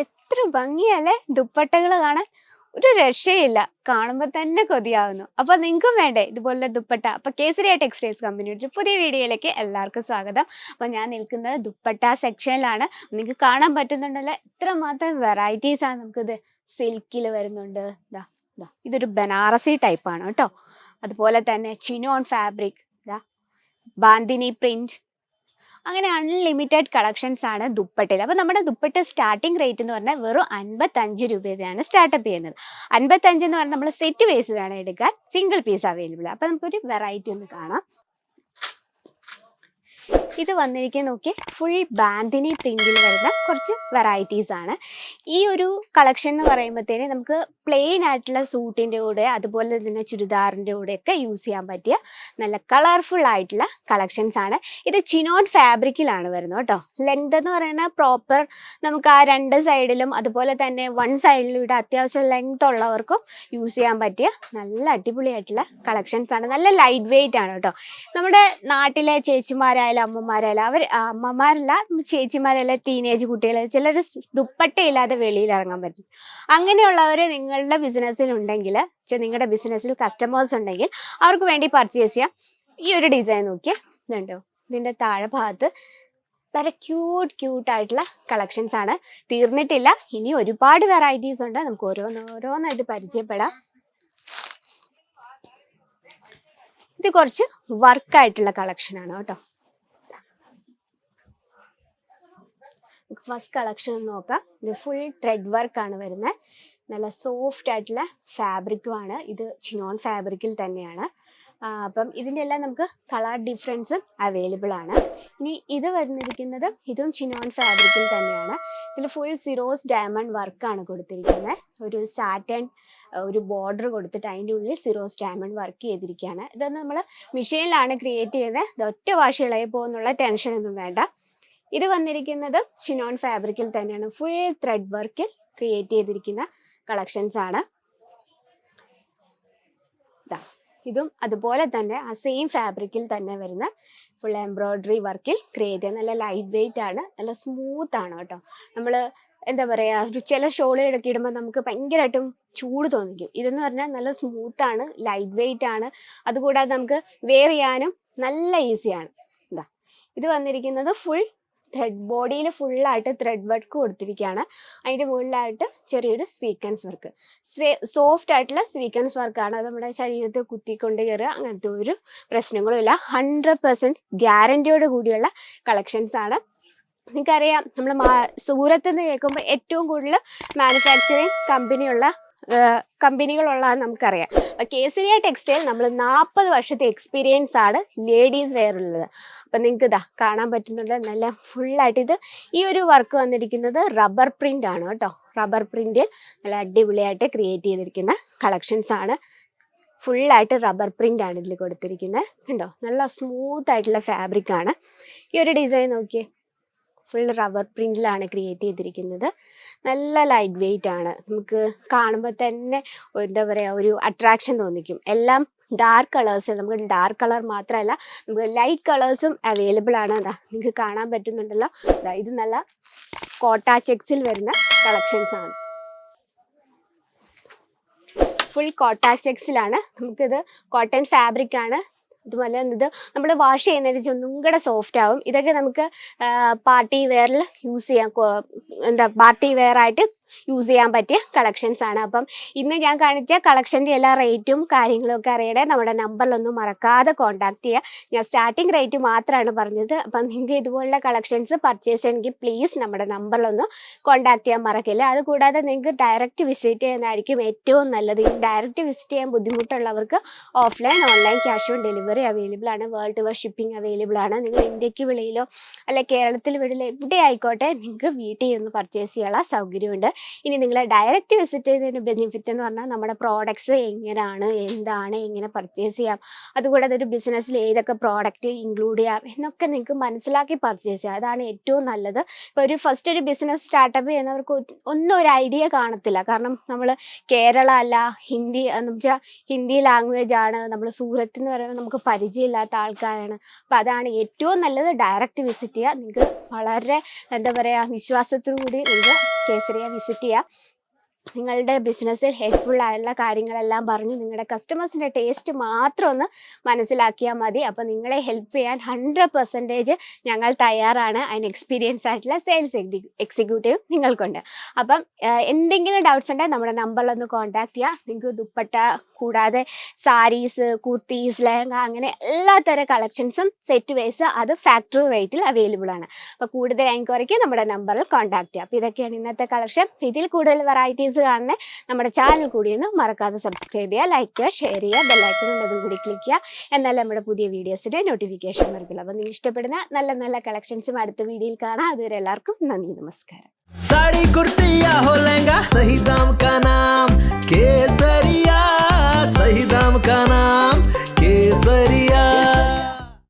എത്ര ഭംഗിയല്ലേ? ദുപ്പട്ടകൾ കാണാൻ ഒരു രക്ഷയില്ല. കാണുമ്പോൾ തന്നെ കൊതിയാവുന്നു. അപ്പോൾ നിങ്ങൾക്കും വേണ്ടേ ഇതുപോലെ ദുപ്പട്ട? അപ്പോൾ കേസരിയ ടെക്സ്റ്റൈൽസ് കമ്പനിയുടെ പുതിയ വീഡിയോയിലേക്ക് എല്ലാവർക്കും സ്വാഗതം. അപ്പോൾ ഞാൻ നിൽക്കുന്നത് ദുപ്പട്ട സെക്ഷനിലാണ്. നിങ്ങൾക്ക് കാണാൻ പറ്റുന്നുണ്ടല്ലോ എത്രമാത്രം വെറൈറ്റീസ് ആണ് നമുക്കിത് സിൽക്കിൽ വരുന്നുണ്ട്. ഇതാ ഇതാ ഇതൊരു ബനാറസി ടൈപ്പാണ് കേട്ടോ. അതുപോലെ തന്നെ ചിനോൺ ഫാബ്രിക് ഇതാ ബാന്തിനി പ്രിന്റ് അങ്ങനെ അൺലിമിറ്റഡ് കളക്ഷൻസ് ആണ് ദുപ്പട്ടയിൽ. അപ്പോൾ നമ്മുടെ ദുപ്പട്ട സ്റ്റാർട്ടിംഗ് റേറ്റ് എന്ന് പറഞ്ഞാൽ വെറും അൻപത്തഞ്ച് രൂപയാണ് സ്റ്റാർട്ടപ്പ് ചെയ്യുന്നത്. അൻപത്തഞ്ച് എന്ന് പറഞ്ഞാൽ നമ്മൾ സെറ്റ് വേസ് വേണം എടുക്കാൻ സിംഗിൾ പീസ് അവൈലബിൾ അപ്പോൾ നമുക്കൊരു വെറൈറ്റി ഒന്ന് കാണാം. ഇത് വന്നിരിക്കുന്ന നോക്കി ഫുൾ ബാൻഡിനി പ്രിന്റിൽ വരുന്ന കുറച്ച് വെറൈറ്റീസ് ആണ്. ഈ ഒരു കളക്ഷൻ എന്ന് പറയുമ്പോഴത്തേന് നമുക്ക് പ്ലെയിൻ ആയിട്ടുള്ള സൂട്ടിന്റെ കൂടെ അതുപോലെ തന്നെ ചുരിദാറിന്റെ കൂടെ ഒക്കെ യൂസ് ചെയ്യാൻ പറ്റിയ നല്ല കളർഫുൾ ആയിട്ടുള്ള കളക്ഷൻസ് ആണ്. ഇത് ചിനോൺ ഫാബ്രിക്കിലാണ് വരുന്നത് കേട്ടോ. ലെങ്ത് എന്ന് പറയുന്നത് പ്രോപ്പർ നമുക്ക് ആ രണ്ട് സൈഡിലും അതുപോലെ തന്നെ വൺ സൈഡിലും ഇവിടെ അത്യാവശ്യം ലെങ്ത് ഉള്ളവർക്കും യൂസ് ചെയ്യാൻ പറ്റിയ നല്ല അടിപൊളിയായിട്ടുള്ള കളക്ഷൻസ് ആണ്. നല്ല ലൈറ്റ് വെയിറ്റ് ആണ് കേട്ടോ. നമ്മുടെ നാട്ടിലെ ചേച്ചിമാരായാലും അമ്മമാരായാലും അവർ അമ്മമാരല്ല ചേച്ചിമാരല്ല ടീനേജ് കുട്ടികൾ ചിലർ ദുപ്പട്ടയില്ലാതെ വെളിയിൽ ഇറങ്ങാൻ പറ്റും. അങ്ങനെയുള്ളവർ നിങ്ങളുടെ ബിസിനസ്സിൽ ഉണ്ടെങ്കിൽ നിങ്ങളുടെ ബിസിനസ്സിൽ കസ്റ്റമേഴ്സ് ഉണ്ടെങ്കിൽ അവർക്ക് വേണ്ടി പർച്ചേസ് ചെയ്യാം. ഈ ഒരു ഡിസൈൻ നോക്കിയാൽ ഇതുണ്ടോ ഇതിന്റെ താഴെ ഭാഗത്ത് വളരെ ക്യൂട്ട് ക്യൂട്ട് ആയിട്ടുള്ള കളക്ഷൻസ് ആണ്. തീർന്നിട്ടില്ല. ഇനി ഒരുപാട് വെറൈറ്റീസ് ഉണ്ട്. നമുക്ക് ഓരോന്നോരോന്നായിട്ട് പരിചയപ്പെടാം. ഇത് കുറച്ച് വർക്കായിട്ടുള്ള കളക്ഷൻ ആണ് കേട്ടോ. ഫസ്റ്റ് കളക്ഷൻ നോക്കാം. ഇത് ഫുൾ ത്രെഡ് വർക്ക് ആണ് വരുന്നത്. നല്ല സോഫ്റ്റ് ആയിട്ടുള്ള ഫാബ്രിക്കും ആണ്. ഇത് ചിനോൺ ഫാബ്രിക്കിൽ തന്നെയാണ്. അപ്പം ഇതിന്റെ എല്ലാം നമുക്ക് കളർ ഡിഫറൻസും അവൈലബിൾ ആണ്. ഇനി ഇത് വന്നിരിക്കുന്നത് ഇതും ചിനോൺ ഫാബ്രിക്കിൽ തന്നെയാണ്. ഇതിൽ ഫുൾ സിറോസ് ഡയമണ്ട് വർക്കാണ് കൊടുത്തിരിക്കുന്നത്. ഒരു സാറ്റൻ ഒരു ബോർഡർ കൊടുത്തിട്ട് അതിന്റെ ഉള്ളിൽ സിറോസ് ഡയമണ്ട് വർക്ക് ചെയ്തിരിക്കുകയാണ്. ഇതൊന്ന് നമ്മൾ മെഷീനിലാണ് ക്രിയേറ്റ് ചെയ്തത് ഇത് ഒറ്റ വാഷ് ഇളകി പോകുന്നുള്ള ടെൻഷനൊന്നും വേണ്ട. ഇത് വന്നിരിക്കുന്നത് ഷിനോൺ ഫാബ്രിക്കിൽ തന്നെയാണ്. ഫുൾ ത്രെഡ് വർക്കിൽ ക്രിയേറ്റ് ചെയ്തിരിക്കുന്ന കളക്ഷൻസ് ആണ്. ഇതും അതുപോലെ തന്നെ ആ സെയിം ഫാബ്രിക്കിൽ തന്നെ വരുന്ന ഫുൾ എംബ്രോയിഡറി വർക്കിൽ ക്രിയേറ്റ് ചെയ്യുന്ന നല്ല ലൈറ്റ് വെയിറ്റ് ആണ് നല്ല സ്മൂത്ത് ആണ് കേട്ടോ. നമ്മൾ എന്താ പറയുക ഒരു ചില ഷോളുകളൊക്കെ ഇടുമ്പോൾ നമുക്ക് ഭയങ്കരമായിട്ടും ചൂട് തോന്നിക്കും. ഇതെന്ന് പറഞ്ഞാൽ നല്ല സ്മൂത്ത് ആണ് ലൈറ്റ് വെയിറ്റ് ആണ്. അതുകൂടാതെ നമുക്ക് വെയർ ചെയ്യാനും നല്ല ഈസിയാണ് ഇതാ ഇത് വന്നിരിക്കുന്നത് ഫുൾ ത്രെഡ് ബോഡിയിൽ ഫുള്ളായിട്ട് ത്രെഡ് വർക്ക് കൊടുത്തിരിക്കുകയാണ് അതിന്റെ മുകളിലായിട്ട് ചെറിയൊരു സ്വീക്കൻസ് വർക്ക് സ്വേ സോഫ്റ്റ് ആയിട്ടുള്ള സ്വീക്കൻസ് വർക്കാണ് അത് നമ്മുടെ ശരീരത്തിൽ കുത്തിക്കൊണ്ട് കയറുക അങ്ങനത്തെ ഒരു പ്രശ്നങ്ങളും ഇല്ല ഹൺഡ്രഡ് പെർസെന്റ് ഗ്യാരന്റിയോട് കൂടിയുള്ള കളക്ഷൻസ് ആണ്. നിങ്ങൾക്കറിയാം നമ്മൾ മാ സൂറത്ത് നിന്ന് കേൾക്കുമ്പോൾ ഏറ്റവും കൂടുതൽ മാനുഫാക്ചറിങ് കമ്പനിയുള്ള കമ്പനികളുള്ളതെന്ന് നമുക്കറിയാം. കേസരിയ ടെക്സ്റ്റൈൽ നമ്മൾ നാൽപ്പത് വർഷത്തെ എക്സ്പീരിയൻസ് ആണ് ലേഡീസ് വെയർ ഉള്ളത്. അപ്പം നിങ്ങൾക്ക് ഇതാ കാണാൻ പറ്റുന്നുണ്ട്. നല്ല ഫുള്ളായിട്ട് ഇത് ഈ ഒരു വർക്ക് വന്നിരിക്കുന്നത് റബ്ബർ പ്രിന്റ് ആണ് കേട്ടോ. റബ്ബർ പ്രിന്റിൽ നല്ല അടിപൊളിയായിട്ട് ക്രിയേറ്റ് ചെയ്തിരിക്കുന്ന കളക്ഷൻസ് ആണ്. ഫുള്ളായിട്ട് റബ്ബർ പ്രിന്റ് ആണ് ഇതിൽ കൊടുത്തിരിക്കുന്നത്. കണ്ടോ? നല്ല സ്മൂത്ത് ആയിട്ടുള്ള ഫാബ്രിക് ആണ്. ഈ ഒരു ഡിസൈൻ നോക്കിയേ. ഫുൾ റബ്ബർ പ്രിന്റിലാണ് ക്രിയേറ്റ് ചെയ്തിരിക്കുന്നത്. നല്ല ലൈറ്റ് വെയിറ്റ് ആണ്. നമുക്ക് കാണുമ്പോൾ തന്നെ എന്താ പറയുക ഒരു അട്രാക്ഷൻ തോന്നിക്കും. എല്ലാം ഡാർക്ക് കളേഴ്സ് നമുക്ക് ഡാർക്ക് കളർ മാത്രമല്ല നമുക്ക് ലൈറ്റ് കളേഴ്സും അവൈലബിൾ ആണ്. അതാ നിങ്ങൾക്ക് കാണാൻ പറ്റുന്നുണ്ടല്ലോ. ഇത് നല്ല കോട്ട ചെക്സിൽ വരുന്ന കളക്ഷൻസ് ആണ്. ഫുൾ കോട്ട ചെക്സിലാണ് നമുക്കിത് കോട്ടൺ ഫാബ്രിക് ആണ്. അതുപോലെ ഇത് നമ്മൾ വാഷ് ചെയ്യുന്നതിന് ഒന്നും കൂടെ സോഫ്റ്റ് ആവും. ഇതൊക്കെ നമുക്ക് പാർട്ടി വെയറിൽ യൂസ് ചെയ്യാം. എന്താ പാർട്ടി വെയർ ആയിട്ട് യൂസ് ചെയ്യാൻ പറ്റിയ കളക്ഷൻസ് ആണ്. അപ്പം ഇന്ന് ഞാൻ കാണിച്ച കളക്ഷന്റെ എല്ലാ റേറ്റും കാര്യങ്ങളും ഒക്കെ അറിയണേ നമ്മുടെ നമ്പറിലൊന്നും മറക്കാതെ കോൺടാക്ട് ചെയ്യുക ഞാൻ സ്റ്റാർട്ടിംഗ് റേറ്റ് മാത്രമാണ് പറഞ്ഞത്. അപ്പം നിങ്ങൾക്ക് ഇതുപോലുള്ള കളക്ഷൻസ് പർച്ചേസ് ചെയ്യണമെങ്കിൽ പ്ലീസ് നമ്മുടെ നമ്പറിലൊന്ന് കോൺടാക്ട് ചെയ്യാൻ മറക്കില്ല. അതുകൂടാതെ നിങ്ങൾക്ക് ഡയറക്റ്റ് വിസിറ്റ് ചെയ്യുന്നതായിരിക്കും ഏറ്റവും നല്ലത്. ഡയറക്റ്റ് വിസിറ്റ് ചെയ്യാൻ ബുദ്ധിമുട്ടുള്ളവർക്ക് offline online cash on delivery available ആണ്. വേൾഡ് വൈഡ് ഷിപ്പിംഗ് അവൈലബിൾ ആണ്. നിങ്ങൾ ഇന്ത്യയ്ക്ക് വെളിയിലോ അല്ല കേരളത്തിൽ വെളിയിലോ എവിടെ ആയിക്കോട്ടെ നിങ്ങൾക്ക് വീട്ടിൽ നിന്ന് പർച്ചേസ് ചെയ്യാനുള്ള സൗകര്യമുണ്ട്. ഇനി നിങ്ങൾ ഡയറക്റ്റ് വിസിറ്റ് ചെയ്തതിന് ബെനിഫിറ്റ് എന്ന് പറഞ്ഞാൽ നമ്മുടെ പ്രോഡക്ട്സ് എങ്ങനെയാണ് എന്താണ് എങ്ങനെ പർച്ചേസ് ചെയ്യാം. അതുകൂടാതെ ഒരു ബിസിനസ്സിൽ ഏതൊക്കെ പ്രോഡക്റ്റ് ഇൻക്ലൂഡ് ചെയ്യാം എന്നൊക്കെ നിങ്ങൾക്ക് മനസ്സിലാക്കി പർച്ചേസ് ചെയ്യാം. അതാണ് ഏറ്റവും നല്ലത്. ഇപ്പോൾ ഒരു ഫസ്റ്റ് ഒരു ബിസിനസ് സ്റ്റാർട്ടപ്പ് ചെയ്യുന്നവർക്ക് ഒന്നും ഒരു ഐഡിയ കാണത്തില്ല. കാരണം നമ്മൾ കേരള അല്ല ഹിന്ദി എന്ന് വെച്ചാൽ ഹിന്ദി ലാംഗ്വേജ് ആണ്. നമ്മൾ സൂറത്ത് എന്ന് പറയുമ്പോൾ നമുക്ക് പരിചയമില്ലാത്ത ആൾക്കാരാണ്. അപ്പം അതാണ് ഏറ്റവും നല്ലത്. ഡയറക്റ്റ് വിസിറ്റ് ചെയ്യുക. നിങ്ങൾക്ക് വളരെ എന്താ പറയുക വിശ്വാസത്തോടു കൂടി നിങ്ങൾക്ക് കേസരിയ വിസിറ്റ് ചെയ്യാം. നിങ്ങളുടെ ബിസിനസ്സിൽ ഹെൽപ്ഫുൾ ആയുള്ള കാര്യങ്ങളെല്ലാം പറഞ്ഞ് നിങ്ങളുടെ കസ്റ്റമേഴ്സിന്റെ ടേസ്റ്റ് മാത്രം ഒന്ന് മനസ്സിലാക്കിയാൽ മതി. അപ്പോൾ നിങ്ങളെ ഹെൽപ്പ് ചെയ്യാൻ ഹൺഡ്രഡ് പെർസെന്റേജ് ഞങ്ങൾ തയ്യാറാണ്. അതിന് എക്സ്പീരിയൻസ് ആയിട്ടുള്ള സെയിൽസ് എക്സിക്യൂട്ടീവ് നിങ്ങൾക്കുണ്ട്. അപ്പം എന്തെങ്കിലും ഡൗട്ട്സ് ഉണ്ടെങ്കിൽ നമ്മുടെ നമ്പറിലൊന്ന് കോൺടാക്ട് ചെയ്യുക. നിങ്ങൾക്ക് ദുപ്പട്ട കൂടാതെ സാരീസ് കുർത്തീസ് ലെഹങ്ക അങ്ങനെ എല്ലാ തരം കളക്ഷൻസും സെറ്റ് വൈസ് അത് ഫാക്ടറി റേറ്റിൽ അവൈലബിൾ ആണ്. അപ്പോൾ കൂടുതൽ എൻക്വയറിക്ക് നമ്മുടെ നമ്പറിൽ കോൺടാക്ട് ചെയ്യുക. അപ്പോൾ ഇതൊക്കെയാണ് ഇന്നത്തെ കളക്ഷൻ ഇതിൽ കൂടുതൽ വെറൈറ്റീസ് കാണണേ നമ്മുടെ ചാനൽ കൂടി ഒന്ന് മറക്കാതെ സബ്സ്ക്രൈബ് ചെയ്യുക ലൈക്ക് ചെയ്യുക ഷെയർ ചെയ്യുക ബെല്ലൈക്കൺ ഉള്ളതും കൂടി ക്ലിക്ക് ചെയ്യുക എന്നാൽ നമ്മുടെ പുതിയ വീഡിയോസിൻ്റെ നോട്ടിഫിക്കേഷൻ വരത്തില്ല അപ്പോൾ നിങ്ങൾക്ക് ഇഷ്ടപ്പെടുന്ന നല്ല നല്ല കളക്ഷൻസും അടുത്ത വീഡിയോയിൽ കാണാം അതുവരെ എല്ലാവർക്കും നന്ദി നമസ്കാരം साड़ी कुर्ती या हो लहंगा सही दाम का नाम केसरिया सही दाम का नाम केसरिया